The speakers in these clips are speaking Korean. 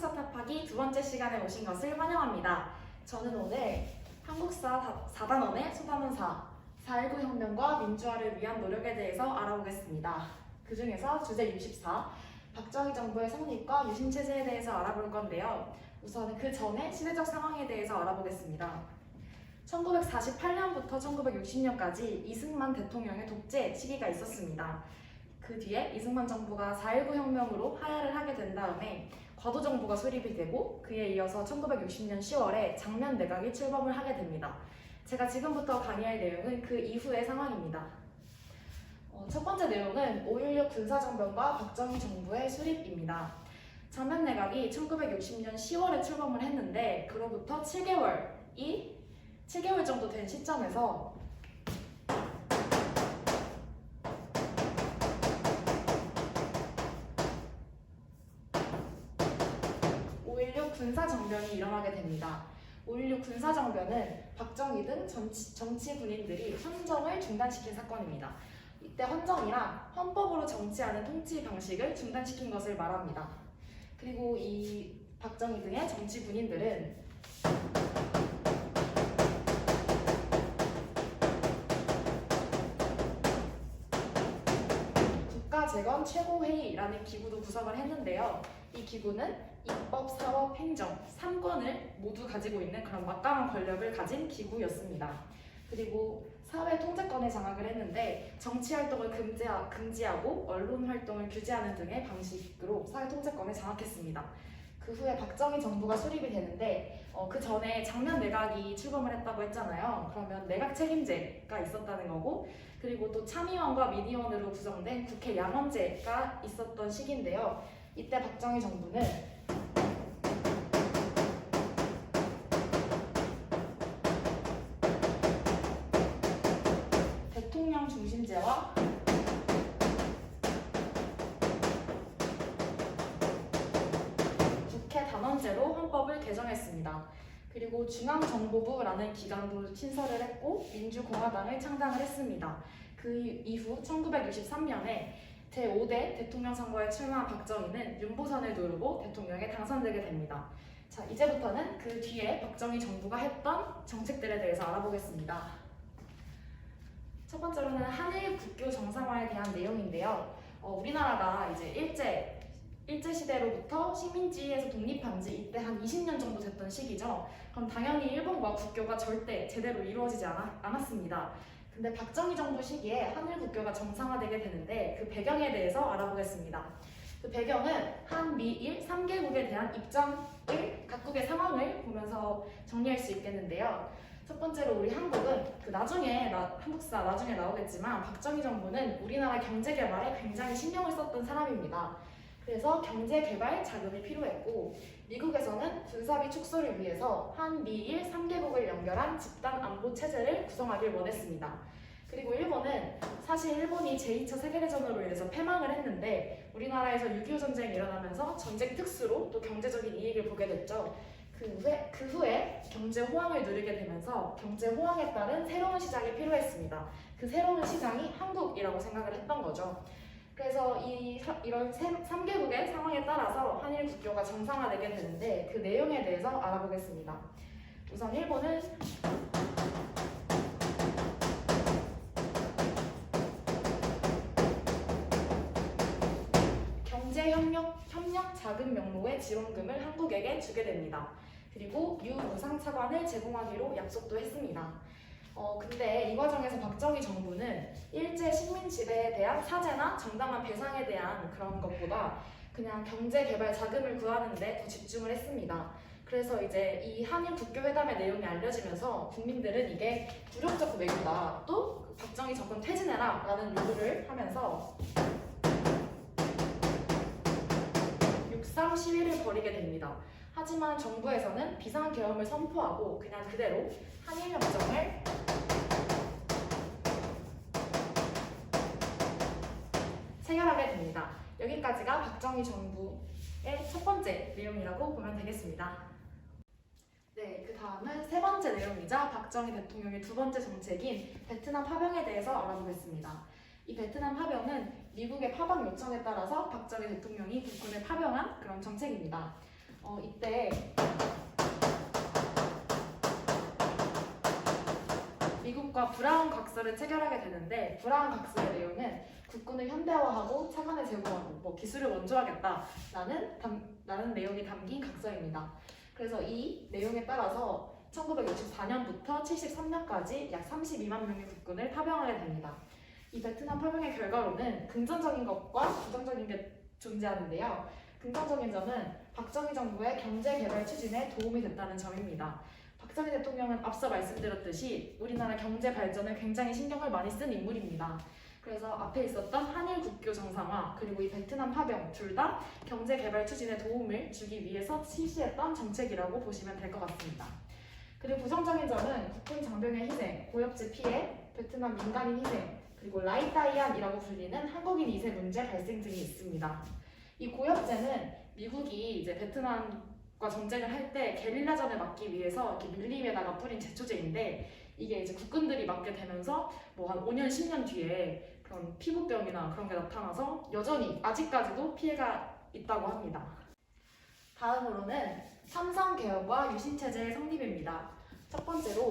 한국사 탑하기 두 번째 시간에 오신 것을 환영합니다. 저는 오늘 한국사 4단원의 소단원사 4.19 혁명과 민주화를 위한 노력에 대해서 알아보겠습니다. 그 중에서 주제 64 박정희 정부의 성립과 유신 체제에 대해서 알아볼 건데요. 우선 그 전에 시대적 상황에 대해서 알아보겠습니다. 1948년부터 1960년까지 이승만 대통령의 독재 시기가 있었습니다. 그 뒤에 이승만 정부가 4.19 혁명으로 하야를 하게 된 다음에 과도 정부가 수립이 되고 그에 이어서 1960년 10월에 장면 내각이 출범을 하게 됩니다. 제가 지금부터 강의할 내용은 그 이후의 상황입니다. 어, 첫 번째 내용은 5.16 군사정변과 박정희 정부의 수립입니다. 장면 내각이 1960년 10월에 출범을 했는데 그로부터 7개월이 7개월 정도 된 시점에서 5.16 군사정변이 일어나게 됩니다. 5.16 군사정변은 박정희 등 정치, 정치 군인들이 헌정을 중단시킨 사건입니다. 이때 헌정이란 헌법으로 정치하는 통치 방식을 중단시킨 것을 말합니다. 그리고 이 박정희 등의 정치 군인들은 국가재건 최고회의라는 기구도 구성을 했는데요. 이 기구는 입법, 사법, 행정 3권을 모두 가지고 있는 그런 막강한 권력을 가진 기구였습니다. 그리고 사회 통제권에 장악을 했는데 정치 활동을 금지하, 금지하고 언론 활동을 규제하는 등의 방식으로 사회 통제권을 장악했습니다. 그 후에 박정희 정부가 수립이 되는데 어, 그 전에 장면 내각이 출범을 했다고 했잖아요. 그러면 내각 책임제가 있었다는 거고 그리고 또 참의원과 민의원으로 구성된 국회 양원제가 있었던 시기인데요. 이때 박정희 정부는 대통령 중심제와 국회 단원제로 헌법을 개정했습니다. 그리고 중앙정보부라는 기관도 신설을 했고 민주공화당을 창당을 했습니다. 그 이후 1963년에 제5대 대통령 선거에 출마한 박정희는 윤보선을 누르고 대통령에 당선되게 됩니다. 자, 이제부터는 그 뒤에 박정희 정부가 했던 정책들에 대해서 알아보겠습니다. 첫 번째로는 한일 국교 정상화에 대한 내용인데요. 어, 우리나라가 이제 일제 일제 시대로부터 식민지에서 독립한 지 이때 한 20년 정도 됐던 시기죠. 그럼 당연히 일본과 국교가 절대 제대로 이루어지지 않았, 않았습니다. 근데 박정희 정부 시기에 한일 국교가 정상화되게 되는데 그 배경에 대해서 알아보겠습니다. 그 배경은 한미일 3개국에 대한 입장을 각국의 상황을 보면서 정리할 수 있겠는데요. 첫 번째로 우리 한국은 그 나중에 나, 한국사 나중에 나오겠지만 박정희 정부는 우리나라 경제 개발에 굉장히 신경을 썼던 사람입니다. 그래서 경제 개발 자금이 필요했고 미국에서는 군사비 축소를 위해서 한미일 3개국을 연결한 집단 안보 체제를 구성하길 원했습니다. 그리고 일본은 사실 일본이 제2차 세계대전으로 인해서 패망을 했는데 우리나라에서 6.25 전쟁이 일어나면서 전쟁 특수로 또 경제적인 이익을 보게 됐죠. 그 후에, 그 후에 경제 호황을 누리게 되면서 경제 호황에 따른 새로운 시장이 필요했습니다. 그 새로운 시장이 한국이라고 생각을 했던 거죠. 그래서 이 사- 이런 3개국의 상황에 따라서 한일 국교가 정상화되게 되는데 그 내용에 대해서 알아보겠습니다. 우선 일본은 경제 협력 협력 자금 명목의 지원금을 한국에게 주게 됩니다. 그리고 유무상 차관을 제공하기로 약속도 했습니다. 어, 근데 이 과정에서 박정희 정부는 일제 식민 지배에 대한 사죄나 정당한 배상에 대한 그런 것보다 그냥 경제 개발 자금을 구하는데 더 집중을 했습니다. 그래서 이제 이 한일 국교 회담의 내용이 알려지면서 국민들은 이게 굴욕적 외교다. 또 박정희 정권 퇴진해라 라는 요구를 하면서 6.3 시위를 벌이게 됩니다. 하지만 정부에서는 비상계엄을 선포하고 그냥 그대로 한일협정을 체결하게 됩니다. 여기까지가 박정희 정부의 첫 번째 내용이라고 보면 되겠습니다. 네, 그 다음은 세 번째 내용이자 박정희 대통령의 두 번째 정책인 베트남 파병에 대해서 알아보겠습니다. 이 베트남 파병은 미국의 파병 요청에 따라서 박정희 대통령이 국군을 파병한 그런 정책입니다. 어, 이때 미국과 브라운 각서를 체결하게 되는데 브라운 각서의 내용은 국군을 현대화하고 차관을 제공하고 뭐 기술을 원조하겠다 라는 담, 라는 내용이 담긴 각서입니다. 그래서 이 내용에 따라서 1964년부터 73년까지 약 32만 명의 국군을 파병하게 됩니다. 이 베트남 파병의 결과로는 긍정적인 것과 부정적인 게 존재하는데요. 긍정적인 점은 박정희 정부의 경제 개발 추진에 도움이 됐다는 점입니다. 박정희 대통령은 앞서 말씀드렸듯이 우리나라 경제 발전을 굉장히 신경을 많이 쓴 인물입니다. 그래서 앞에 있었던 한일 국교 정상화 그리고 이 베트남 파병 둘 다 경제 개발 추진에 도움을 주기 위해서 실시했던 정책이라고 보시면 될 것 같습니다. 그리고 부정적인 점은 국군 장병의 희생, 고엽제 피해, 베트남 민간인 희생, 그리고 라이따이안이라고 불리는 한국인 2세 문제 발생 등이 있습니다. 이 고엽제는 미국이 이제 베트남과 전쟁을 할 때 게릴라전을 막기 위해서 이렇게 밀림에다가 뿌린 제초제인데 이게 이제 국군들이 맞게 되면서 뭐 한 5년, 10년 뒤에 그런 피부병이나 그런 게 나타나서 여전히 아직까지도 피해가 있다고 합니다. 다음으로는 삼성 개혁과 유신 체제의 성립입니다. 첫 번째로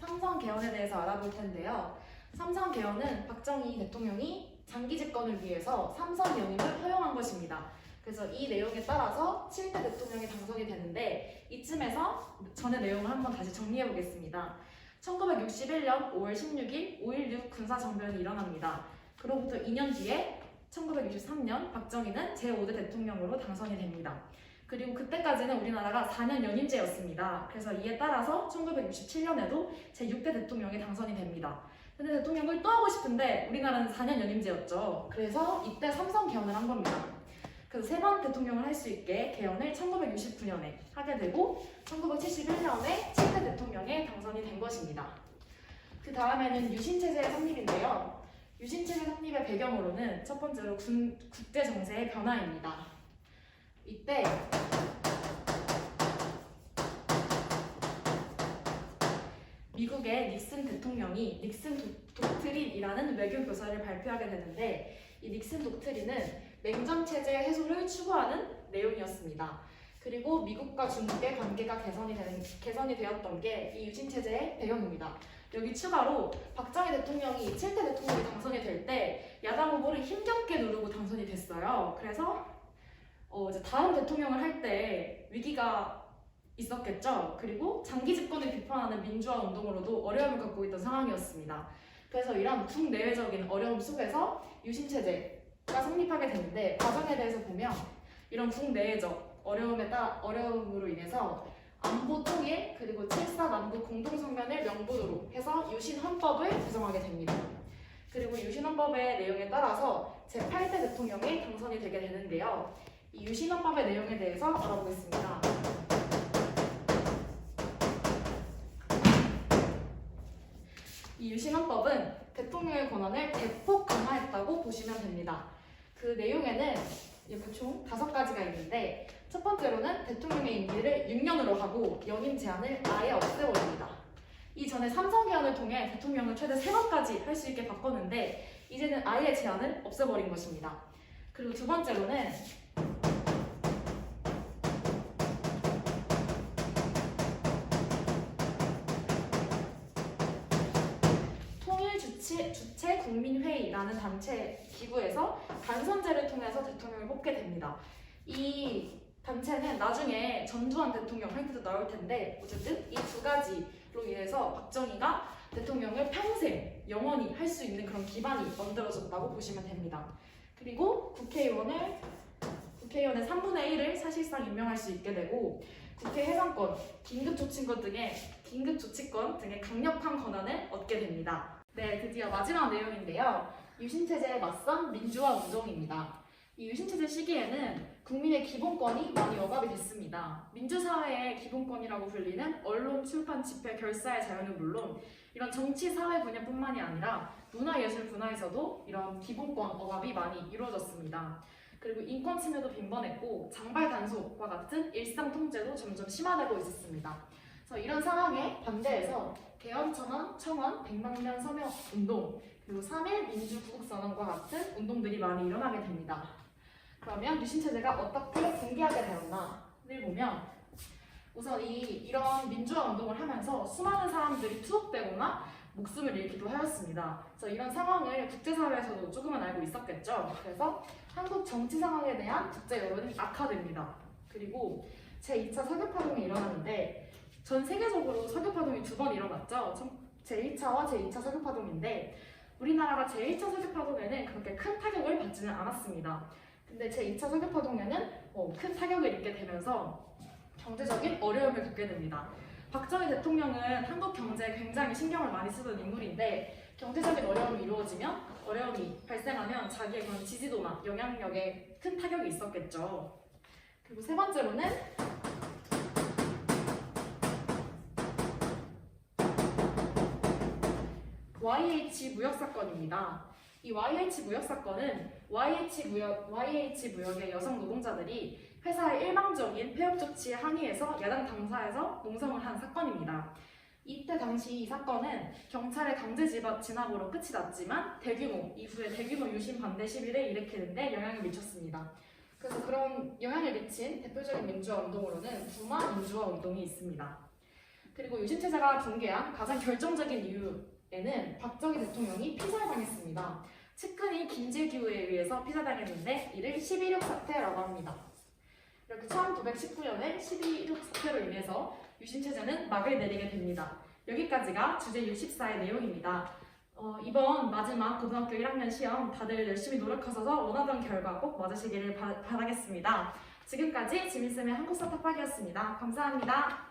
삼성 개헌에 대해서 알아볼 텐데요. 삼성 개헌은 박정희 대통령이 장기 집권을 위해서 삼선 연임을 허용한 것입니다. 그래서 이 내용에 따라서 7대 대통령이 당선이 되는데 이쯤에서 전의 내용을 한번 다시 정리해 보겠습니다. 1961년 5월 16일 5.16 군사정변이 일어납니다. 그로부터 2년 뒤에 1963년 박정희는 제5대 대통령으로 당선이 됩니다. 그리고 그때까지는 우리나라가 4년 연임제였습니다. 그래서 이에 따라서 1967년에도 제6대 대통령이 당선이 됩니다. 근데 대통령을 또 하고 싶은데 우리나라는 4년 연임제였죠. 그래서 이때 삼성 개헌을 한 겁니다. 그래서 세 번 대통령을 할 수 있게 개헌을 1969년에 하게 되고 1971년에 7대 대통령에 당선이 된 것입니다. 그 다음에는 유신체제의 성립인데요. 유신체제 성립의 배경으로는 첫 번째로 군, 국제 정세의 변화입니다. 이때 미국의 닉슨 대통령이 닉슨 도, 독트린이라는 외교 교사를 발표하게 되는데 이 닉슨 독트린은 냉전 체제 해소를 추구하는 내용이었습니다. 그리고 미국과 중국의 관계가 개선이, 되는, 개선이 되었던 게 이 유신 체제의 배경입니다. 여기 추가로 박정희 대통령이 7대 대통령이 당선이 될 때 야당 후보를 힘겹게 누르고 당선이 됐어요. 그래서 어, 이제 다음 대통령을 할 때 위기가 있었겠죠. 그리고 장기 집권을 비판하는 민주화 운동으로도 어려움을 겪고 있던 상황이었습니다. 그래서 이런 국내외적인 어려움 속에서 유신 체제가 성립하게 되는데 과정에 대해서 보면 이런 국내외적 어려움에 따 어려움으로 인해서 안보 통일 그리고 7사 남북 공동성명을 명분으로 해서 유신 헌법을 제정하게 됩니다. 그리고 유신 헌법의 내용에 따라서 제8대 대통령이 당선이 되게 되는데요. 이 유신 헌법의 내용에 대해서 알아보겠습니다. 이 유신 헌법은 대통령의 권한을 대폭 강화했다고 보시면 됩니다. 그 내용에는 이렇게 총 다섯 가지가 있는데 첫 번째로는 대통령의 임기를 6년으로 하고 연임 제한을 아예 없애버립니다. 이전에 삼성 개헌을 통해 대통령을 최대 3번까지 할 수 있게 바꿨는데 이제는 아예 제한을 없애버린 것입니다. 그리고 두 번째로는 국민회의라는 단체 기구에서 간선제를 통해서 대통령을 뽑게 됩니다. 이 단체는 나중에 전두환 대통령 할 때도 나올 텐데 어쨌든 이 두 가지로 인해서 박정희가 대통령을 평생 영원히 할 수 있는 그런 기반이 만들어졌다고 보시면 됩니다. 그리고 국회의원을 국회의원의 3분의 1을 사실상 임명할 수 있게 되고 국회 해산권, 긴급조치권 등의 긴급조치권 등의 강력한 권한을 얻게 됩니다. 네, 드디어 마지막 내용인데요. 유신체제에 맞선 민주화 운동입니다. 이 유신체제 시기에는 국민의 기본권이 많이 억압이 됐습니다. 민주사회의 기본권이라고 불리는 언론, 출판, 집회, 결사의 자유는 물론 이런 정치, 사회 분야뿐만이 아니라 문화예술 분야에서도 이런 기본권 억압이 많이 이루어졌습니다. 그리고 인권 침해도 빈번했고 장발 단속과 같은 일상 통제도 점점 심화되고 있었습니다. 그래서 이런 상황에 반대해서 개헌 청원, 청원, 100만 년 서명 운동, 그리고 3일 민주 구국 선언과 같은 운동들이 많이 일어나게 됩니다. 그러면 유신 체제가 어떻게 붕괴하게 되었나를 보면 우선 이 이런 민주화 운동을 하면서 수많은 사람들이 투옥되거나 목숨을 잃기도 하였습니다. 그래서 이런 상황을 국제사회에서도 조금은 알고 있었겠죠. 그래서 한국 정치 상황에 대한 국제 여론이 악화됩니다. 그리고 제2차 석유파동이 일어나는데 전 세계적으로 석유파동이 두 번 일어났죠. 제1차와 제2차 석유파동인데 우리나라가 제1차 석유파동에는 그렇게 큰 타격을 받지는 않았습니다. 근데 제2차 석유파동에는 어, 큰 타격을 입게 되면서 경제적인 어려움을 겪게 됩니다. 박정희 대통령은 한국 경제에 굉장히 신경을 많이 쓰던 인물인데 경제적인 어려움이 이루어지면 어려움이 발생하면 자기의 그런 지지도나 영향력에 큰 타격이 있었겠죠. 그리고 세 번째로는 YH 무역 사건입니다. 이 YH 무역 사건은 YH 무역 YH 무역의 여성 노동자들이 회사의 일방적인 폐업 조치에 항의해서 야당 당사에서 농성을 한 사건입니다. 이때 당시 이 사건은 경찰의 강제 진압으로 끝이 났지만 대규모 이후에 대규모 유신 반대 시위를 일으키는데 영향을 미쳤습니다. 그래서 그런 영향을 미친 대표적인 민주화 운동으로는 부마 민주화 운동이 있습니다. 그리고 유신 체제가 붕괴한 가장 결정적인 이유 에는 박정희 대통령이 피살당했습니다. 측근이 김재규에 의해서 피살당했는데 이를 11.6 사태라고 합니다. 이렇게 1919년에 12.6 사태로 인해서 유신 체제는 막을 내리게 됩니다. 여기까지가 주제 64의 내용입니다. 어, 이번 마지막 고등학교 1학년 시험 다들 열심히 노력하셔서 원하던 결과 꼭 맞으시기를 바, 바라겠습니다. 지금까지 지민쌤의 한국사 탑박이었습니다. 감사합니다.